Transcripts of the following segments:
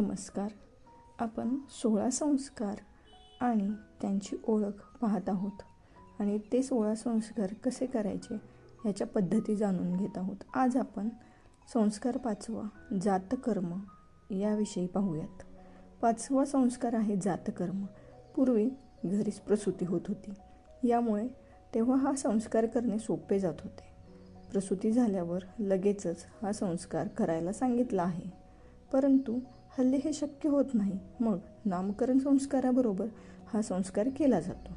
नमस्कार. आपण सोळा संस्कार आणि त्यांची ओळख पाहत आहोत आणि ते सोळा संस्कार कसे करायचे ह्याच्या पद्धती जाणून घेत आहोत. आज आपण संस्कार पाचवा जातकर्म याविषयी पाहूयात. पाचवा संस्कार आहे जातकर्म. पूर्वी घरीच प्रसूती होत होती. यामुळे तेव्हा हा संस्कार करणे सोपे जात होते. प्रसूती झाल्यावर लगेचच हा संस्कार करायला सांगितला आहे. परंतु हल्ली हे शक्य होत नाही. मग नामकरण संस्काराबरोबर हा संस्कार केला जातो.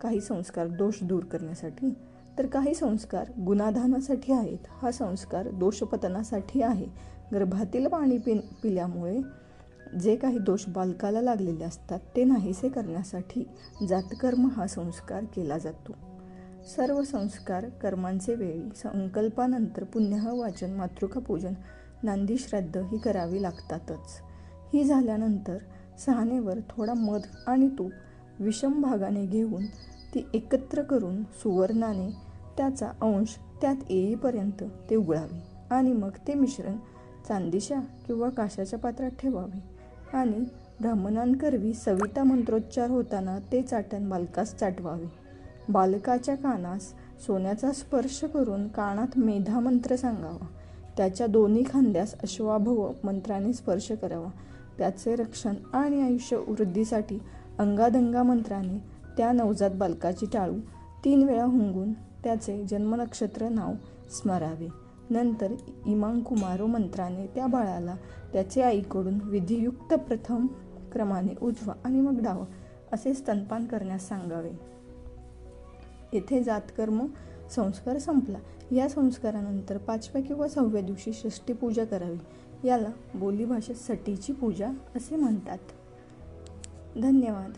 काही संस्कार दोष दूर करण्यासाठी तर काही संस्कार गुणाधानासाठी आहेत. हा संस्कार दोषपतनासाठी आहे. गर्भातील पाणी पि पिल्यामुळे जे काही दोष बालकाला लागलेले असतात ते नाहीसे करण्यासाठी जातकर्म हा संस्कार केला जातो. सर्व संस्कार कर्मांचे वेळी संकल्पानंतर पुण्यह वाचन मातृका पूजन नांदी श्राद्ध ही करावी लागतातच. ही झाल्यानंतर सहानेवर थोडा मध आणि तूप विषम भागाने घेऊन ती एकत्र करून सुवर्णाने त्याचा अंश त्यात येईपर्यंत ते उघडावे आणि मग ते मिश्रण चांदीशा किंवा काशाच्या पात्रात ठेवावे. आणि ब्राह्मणांकरवी सविता मंत्रोच्चार होताना ते चाटण बालकास चाटवावे. बालकाच्या कानास सोन्याचा स्पर्श करून कानात मेधा मंत्र सांगावा. त्याच्या दोन्ही खांद्यास अश्वाभव मंत्राने स्पर्श करावा. त्याचे रक्षण आणि आयुष्य वृद्धीसाठी अंगादंगा मंत्राने त्या नवजात बालकाची टाळू तीन वेळा हुंगून त्याचे जन्मनक्षत्र नाव स्मरावे. नंतर इमाम कुमारो मंत्राने त्या बाळाला त्याचे आईकडून विधियुक्त प्रथम क्रमाने उजवा आणि मग डावा असे स्तनपान करण्यास सांगावे. येथे जातकर्म संस्कार संपला. या संस्कारानंतर पाचव्या किंवा सहाव्या दिवशी षष्टी पूजा करावी. याला बोलीभाषेत सटीची पूजा असे म्हणतात. धन्यवाद.